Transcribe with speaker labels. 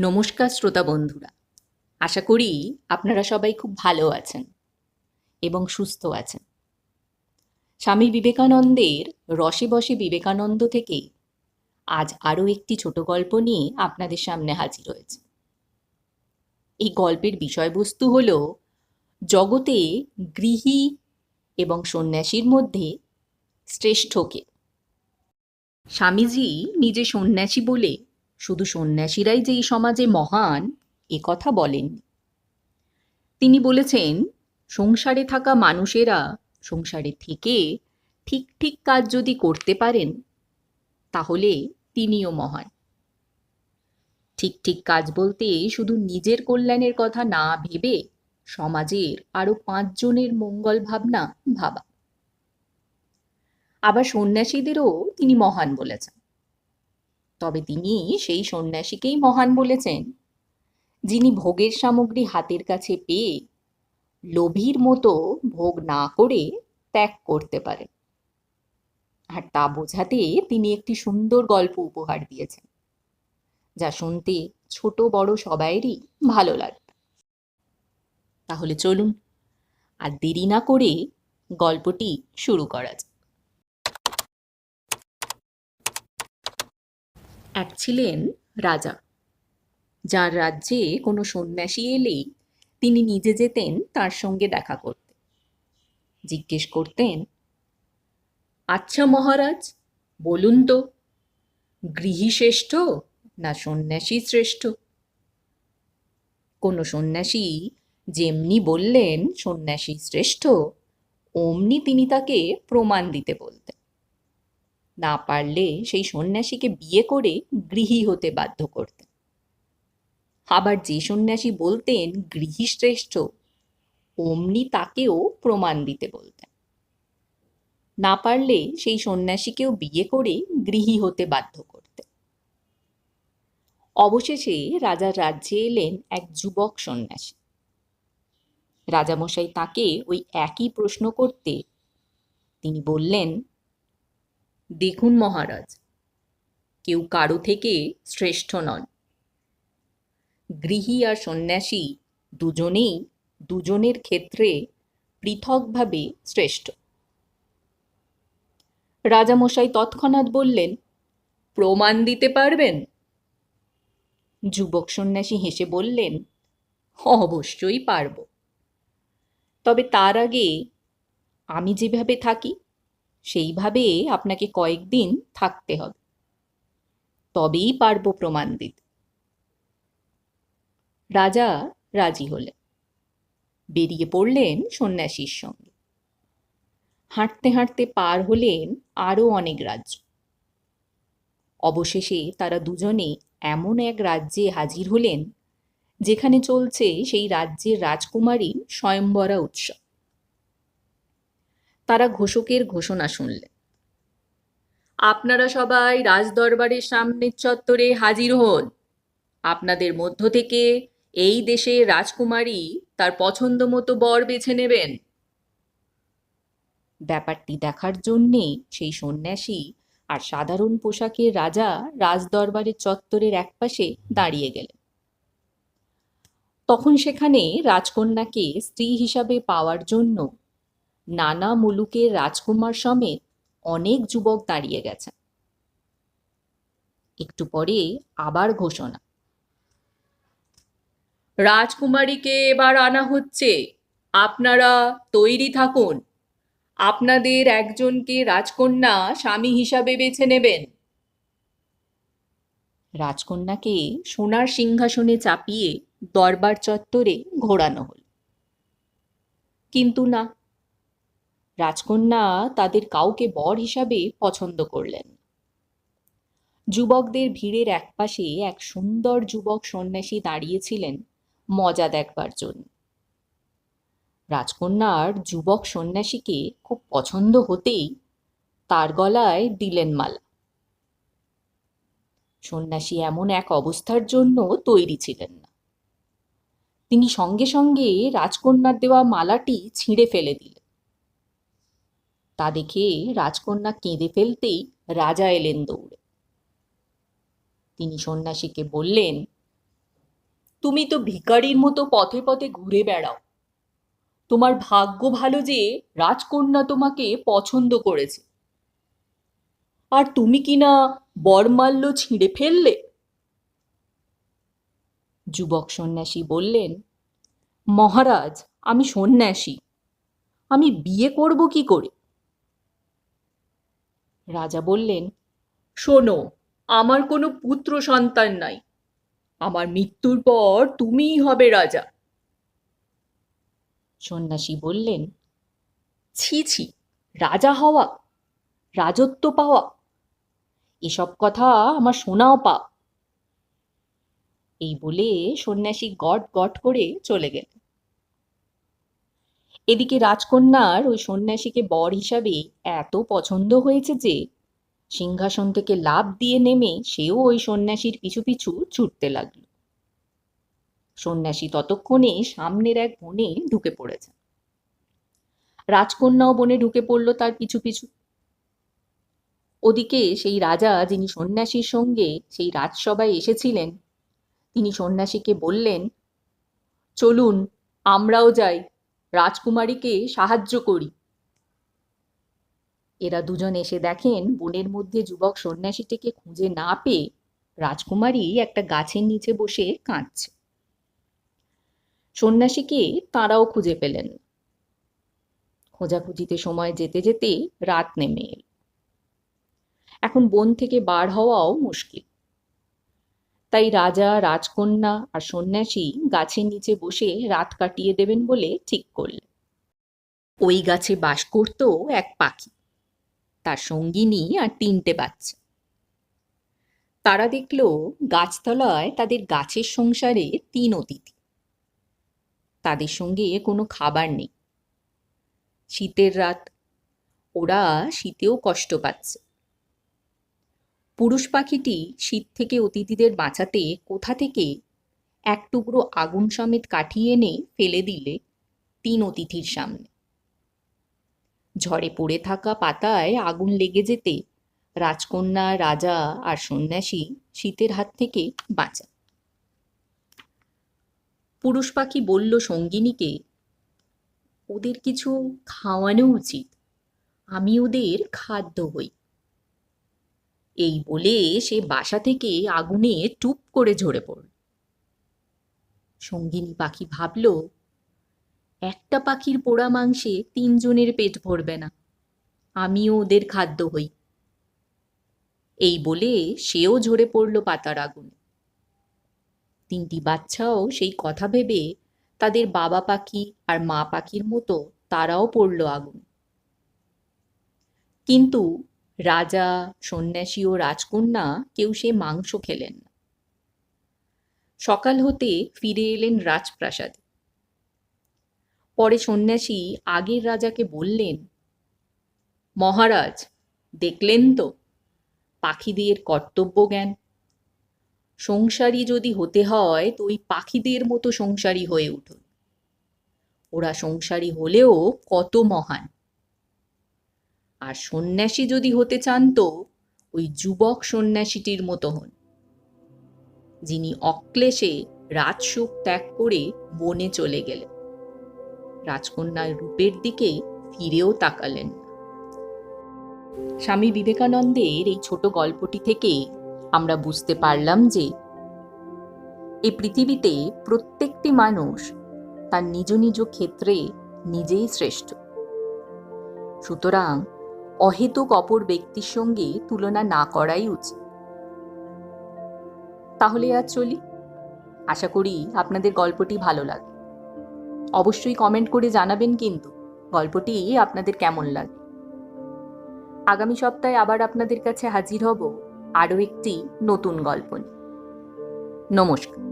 Speaker 1: নমস্কার শ্রোতা বন্ধুরা। আশা করি আপনারা সবাই খুব ভালো আছেন এবং সুস্থ আছেন। স্বামী বিবেকানন্দের রসে বসে বিবেকানন্দ থেকে আজ আরও একটি ছোট গল্প নিয়ে আপনাদের সামনে হাজির হয়েছে। এই গল্পের বিষয়বস্তু হল, জগতে গৃহী এবং সন্ন্যাসীর মধ্যে শ্রেষ্ঠকে। স্বামীজি নিজে সন্ন্যাসী বলে শুধু সন্ন্যাসীরাই যে এই সমাজে মহান, এ কথা বলেননি। তিনি বলেছেন, সংসারে থাকা মানুষেরা সংসারে থেকে ঠিক ঠিক কাজ যদি করতে পারেন, তাহলে তিনিও মহান। ঠিক ঠিক কাজ বলতে শুধু নিজের কল্যাণের কথা না ভেবে সমাজের আরও পাঁচজনের মঙ্গল ভাবনা ভাবা। আবার সন্ন্যাসীদেরও তিনি মহান বলেছেন। তবে তিনি সেই সন্ন্যাসীকেই মহান বলেছেন। যিনি ভোগের সামগ্রী হাতের কাছে পেয়ে লোভীর মতো ভোগ না করে ত্যাগ করতে পারে। আর তা বোঝাতে তিনি একটি সুন্দর গল্প উপহার দিয়েছেন, যা শুনতে ছোট বড় সবাইয়েরই ভালো লাগবে তাহলে চলুন, আর দেরি না করে গল্পটি শুরু করা যাক। এক ছিলেন রাজা। যার রাজ্যে কোনো সন্ন্যাসী এলেই তিনি নিজে যেতেন তার সঙ্গে দেখা করতে। জিজ্ঞেস করতেন আচ্ছা মহারাজ, বলুন তো, গৃহী শ্রেষ্ঠ না সন্ন্যাসী শ্রেষ্ঠ? কোনো সন্ন্যাসী যেমনি বললেন, সন্ন্যাসী শ্রেষ্ঠ অমনি তিনি তাকে প্রমাণ দিতে বলতেন। না পারলে সেই সন্ন্যাসীকে বিয়ে করে গৃহী হতে বাধ্য করতেন। আবার যে সন্ন্যাসী বলতেন গৃহী শ্রেষ্ঠ অমনি তাকেও প্রমাণ দিতে বলতেন। না পারলে সেই সন্ন্যাসীকেও বিয়ে করে গৃহী হতে বাধ্য করতেন। অবশেষে রাজার রাজ্যে এলেন এক যুবক সন্ন্যাসী। রাজামশাই তাকে ওই একই প্রশ্ন করতে তিনি বললেন দেখুন মহারাজ, কেউ কারও থেকে শ্রেষ্ঠ নন। গৃহী আর সন্ন্যাসী দুজনেই দুজনের ক্ষেত্রে পৃথকভাবে শ্রেষ্ঠ। রাজামশাই তৎক্ষণাৎ বললেন, প্রমাণ দিতে পারবেন? যুবক সন্ন্যাসী হেসে বললেন, অবশ্যই পারব। তবে তার আগে আমি যেভাবে থাকি সেইভাবে আপনাকে কয়েকদিন থাকতে হবে। তবেই পারব প্রমাণ দিতে। রাজা রাজি হলেন। বেরিয়ে পড়লেন সন্ন্যাসীর সঙ্গে। হাঁটতে হাঁটতে পার হলেন আরও অনেক রাজ্য। অবশেষে তারা দুজনে এমন এক রাজ্যে হাজির হলেন, যেখানে চলছে সেই রাজ্যের রাজকুমারীর স্বয়ম্বরা উৎসব। তারা ঘোষকের ঘোষণা শুনলেন আপনারা সবাই রাজদরবারের সামনের চত্বরে হাজির হন। আপনাদের মধ্য থেকে এই দেশের রাজকুমারী তার পছন্দ মতো বর বেছে নেবেন। ব্যাপারটি দেখার জন্যে সেই সন্ন্যাসী আর সাধারণ পোশাকের রাজা রাজদরবারের চত্বরের একপাশে দাঁড়িয়ে গেলেন। তখন সেখানে রাজকন্যাকে স্ত্রী হিসাবে পাওয়ার জন্য নানা মুলুকের রাজকুমার সমেত অনেক যুবক দাঁড়িয়ে গেছেন একটু পরে আবার ঘোষণা। রাজকুমারীকে এবার আনা হচ্ছে। আপনারা তৈরি থাকুন। আপনাদের একজনকে রাজকন্যা স্বামী হিসাবে বেছে নেবেন। রাজকন্যাকে সোনার সিংহাসনে চাপিয়ে দরবার চত্বরে ঘোরানো হল। কিন্তু না রাজকন্যা তাদের কাউকে বর হিসাবে পছন্দ করলেন। যুবকদের ভিড়ের একপাশে এক সুন্দর যুবক সন্ন্যাসী দাঁড়িয়েছিলেন মজা দেখবার জন্য। রাজকন্যার যুবক সন্ন্যাসীকে খুব পছন্দ হতেই তার গলায় দিলেন মালা। সন্ন্যাসী এমন এক অবস্থার জন্য তৈরি ছিলেন না। তিনি সঙ্গে সঙ্গে রাজকন্যার দেওয়া মালাটি ছিঁড়ে ফেলে দিলেন। তা দেখে রাজকন্যা কেঁদে ফেলতেই রাজা এলেন দৌড়ে। তিনি সন্ন্যাসীকে বললেন, তুমি তো ভিখারির মতো পথে পথে ঘুরে বেড়াও। তোমার ভাগ্য ভালো যে রাজকন্যা তোমাকে পছন্দ করেছে। আর তুমি কি না বরমাল্য ছিঁড়ে ফেললে? যুবক সন্ন্যাসী বললেন, মহারাজ, আমি সন্ন্যাসী। আমি বিয়ে করব কি করে? রাজা বললেন শোনো আমার কোনো পুত্র সন্তান নাই। আমার মৃত্যুর পর তুমিই হবে রাজা। সন্ন্যাসী বললেন ছি ছি রাজা হওয়া রাজত্ব পাওয়া এসব কথা আমার শোনাও পাপ এই বলে সন্ন্যাসী গট গট করে চলে গেল এদিকে রাজকন্যার ওই সন্ন্যাসীকে বর হিসাবে এত পছন্দ হয়েছে যে সিংহাসন থেকে লাভ দিয়ে নেমে সেও ওই সন্ন্যাসীর পিছু পিছু ছুটতে লাগল। সন্ন্যাসী ততক্ষণে সামনের এক বনে ঢুকে পড়েছে। রাজকন্যাও বনে ঢুকে পড়ল তার পিছু পিছু। ওদিকে সেই রাজা যিনি সন্ন্যাসীর সঙ্গে সেই রাজসভায় এসেছিলেন, তিনি সন্ন্যাসীকে বললেন, চলুন, আমরাও যাই। রাজকুমারীকে সাহায্য করি। এরা দুজন এসে দেখেন বনের মধ্যে যুবক সন্ন্যাসীটিকে খুঁজে না পেয়ে রাজকুমারী একটা গাছের নিচে বসে কাঁদছে। সন্ন্যাসীকে তারাও খুঁজে পেলেন। খোঁজাখুঁজিতে সময় যেতে যেতে রাত নেমে এল। এখন বন থেকে বার হওয়াও মুশকিল। তাই রাজা, রাজকন্যা আর সন্ন্যাসী গাছের নিচে বসে রাত কাটিয়ে দেবেন বলে ঠিক করলেন। ওই গাছে বাস করত এক পাখি, তার সঙ্গিনী আর তিনটে বাচ্চা। তারা দেখল গাছতলায় তাদের গাছের সংসারে তিন অতিথি। তাদের সঙ্গে কোনো খাবার নেই। শীতের রাত, ওরা শীতেও কষ্ট পাচ্ছে। পুরুষ পাখিটি শীত থেকে অতিথিদের বাঁচাতে কোথা থেকে এক টুকরো আগুন সমেত কাঠিয়ে এনে ফেলে দিলে তিন অতিথির সামনে। ঝড়ে পড়ে থাকা পাতায় আগুন লেগে যেতে রাজকন্যা, রাজা আর সন্ন্যাসী শীতের হাত থেকে বাঁচা পুরুষ পাখি বলল, সঙ্গিনীকে, ওদের কিছু খাওয়ানো উচিত। আমি ওদের খাদ্য হই। এই বলে সে বাসা থেকে আগুনে টুপ করে ঝরে পড়ল। সঙ্গিনী পাখি ভাবল, একটা পাখির পোড়া মাংসে তিনজনের পেট ভরবে না। আমিও ওদের খাদ্য হই। এই বলে সেও ঝরে পড়ল পাতার আগুনে। তিনটি বাচ্চাও সেই কথা ভেবে তাদের বাবা পাখি আর মা পাখির মতো তারাও পড়ল আগুন। কিন্তু রাজা, সন্ন্যাসী ও রাজকন্যা কেউ সে মাংস খেলেন না। সকাল হতে ফিরে এলেন রাজপ্রাসাদে। পরে সন্ন্যাসী আগের রাজাকে বললেন, মহারাজ, দেখলেন তো, পাখিদের কর্তব্য জ্ঞান সংসারী যদি হতে হয় তো ওই পাখিদের মতো সংসারী হয়ে উঠুন। ওরা সংসারী হলেও কত মহান। আর সন্ন্যাসী যদি হতে চান তো ওই যুবক সন্ন্যাসীটির মতো হন। যিনি অক্লেশে রাজসুখ ত্যাগ করে বনে চলে গেলেন। রাজকন্যার রূপের দিকে ফিরেও তাকালেন স্বামী বিবেকানন্দের এই ছোট গল্পটি থেকে আমরা বুঝতে পারলাম যে এই পৃথিবীতে প্রত্যেকটি মানুষ তার নিজ নিজ ক্ষেত্রে নিজেই শ্রেষ্ঠ। সুতরাং অহেতুক অপর ব্যক্তির সঙ্গে তুলনা না করাই উচিত। তাহলে আজ চলি। আশা করি আপনাদের গল্পটি ভালো লাগে। অবশ্যই কমেন্ট করে জানাবেন কিন্তু গল্পটি আপনাদের কেমন লাগে? আগামী সপ্তাহে আবার আপনাদের কাছে হাজির হব আরও একটি নতুন গল্প নিয়ে। নমস্কার।